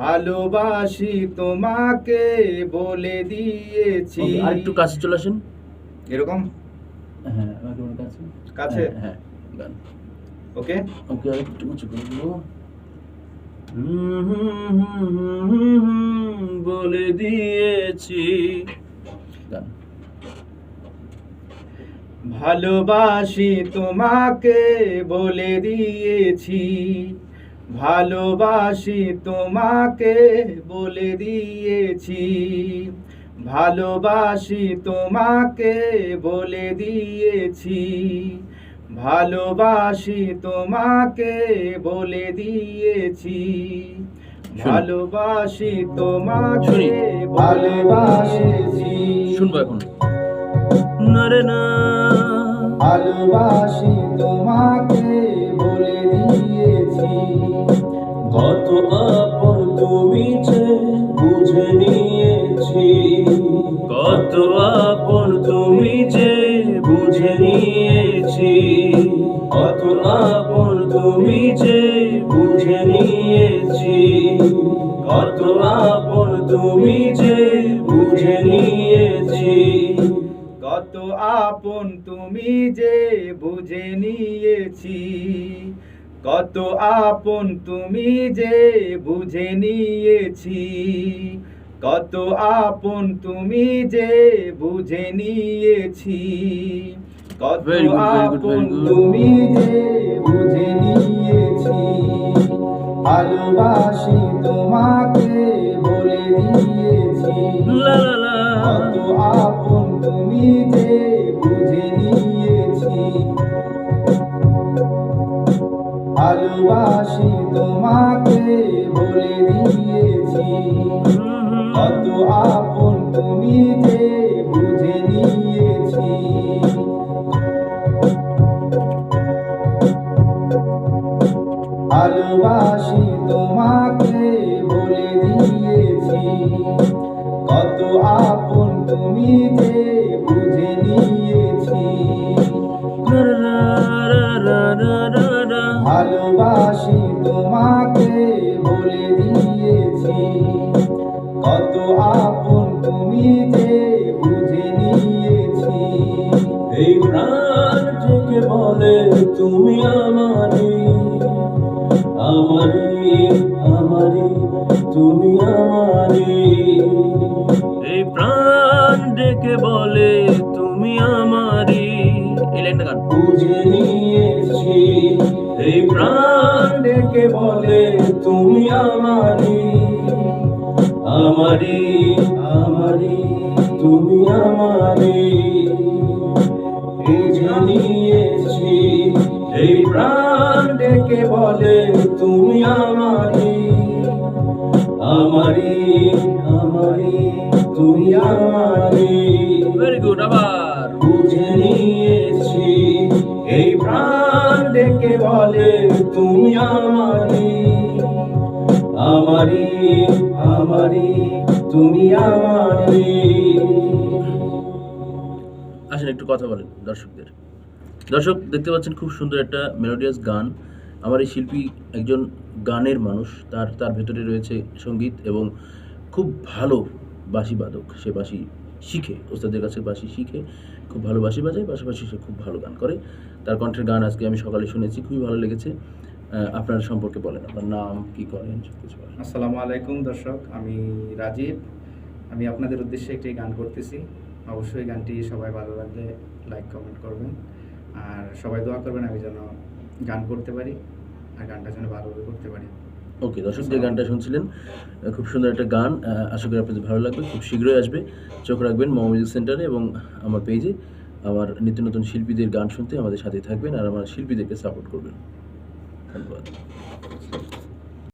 ভালোবাসি তোমাকে বলে দিয়েছি। Okay, আরেকটু কাছে চলে আসেন। এরকম? হ্যাঁ কাছে। কাছে? হ্যাঁ, হ্যাঁ গান। ওকে। ওকে আরেকটু উঁচু করে দেবো বলে দিয়েছি। গান। ভালোবাসি তোমাকে বলে দিয়েছি। ভালোবাসি তোমাকে বলে দিয়েছি। ভালোবাসি তোমাকে বলে দিয়েছি। ভালোবাসি তোমাকে বলে দিয়েছি। ভালোবাসি তোমাকে ভালোবাসেছি শুনব এখন। না না। ভালোবাসি তোমাকে বলে কত আপন তুমি যে বুঝে নিয়েছি। কত আপন তুমি যে বুঝে নিয়েছি। কত আপন তুমি যে বুঝে নিয়েছি। কত আপন তুমি যে বুঝে নিয়েছি। কত আপন তুমি যে বুঝে নিয়েছি। কত আপন তুমি যে বুঝে নিয়েছি। কত আপন তুমি যে বুঝে নিয়েছি। কত আপন তুমি যে বুঝে নিয়েছি। ভালোবাসি তোমাকে বলে দিয়েছি। কত আপন তুমি যে ভালোবাসি তোমাকে বলে দিয়েছি। কত আপন তুমি যে বুঝে নিয়েছি। ভালোবাসি তোমাকে বলে দিয়েছি। কত আপন তুমি যে কত আপন তুমি যে বুঝে নিয়েছি। এই প্রাণ থেকে বলে তুমি আমারি আমারি আমারি তুমি আমারি এই প্রাণ ডেকে বলে তুমি আমারি এই লাইনটা গান। বুঝে নিয়েছি। এই প্রাণ ডেকে বলে তুমি আমারি আমারি আমারি তুমি আমারি। বুঝে নিয়েছি এই প্রাণ ডেকে বলে তুমি আমারি। আমারি আমারি তুমি আমারি। ভেরি গুড আবার। বুঝে নিয়েছি এই প্রাণ ডেকে বলে তুমি আমারি। আমারি তুমি আমারি আসেন, একটু কথা বলেন দর্শকদের। দর্শক, দেখতে পাচ্ছেন খুব সুন্দর একটা মেলোডিয়াস গান। আমার এই শিল্পী একজন গানের মানুষ, তার তার ভেতরে রয়েছে সংগীত এবং খুব ভালো বাঁশি বাদক। সে বাঁশি শিখে, ওস্তাদের কাছে বাঁশি শিখে, খুব ভালো বাঁশি বাজায়, পাশাপাশি সে খুব ভালো গান করে। তার কণ্ঠের গান আজকে আমি সকালে শুনেছি, খুবই ভালো লেগেছে। আপনার সম্পর্কে বলেন আপনার নাম কি করেন সব কিছু বলেন। আসসালামু আলাইকুম দর্শক আমি রাজীব। আমি আপনাদের উদ্দেশ্যে একটি গান করতেছি। অবশ্যই গানটি সবাই ভালো লাগলে লাইক কমেন্ট করবেন। আর সবাই দোয়া করবেন আমি যেন গান করতে পারি আর গানটা যেন ভালোভাবে করতে পারি। ওকে দর্শক যে গানটা শুনছিলেন খুব সুন্দর একটা গান আশা করি আপনাদের ভালো লাগবে খুব শীঘ্রই আসবে। চোখ রাখবেন মম মিউজিক সেন্টারে এবং আমার পেজে। আমার নিত্য নতুন শিল্পীদের গান শুনতে আমাদের সাথে থাকবেন আর আমার শিল্পীদেরকে সাপোর্ট করবেন। ধন্যবাদ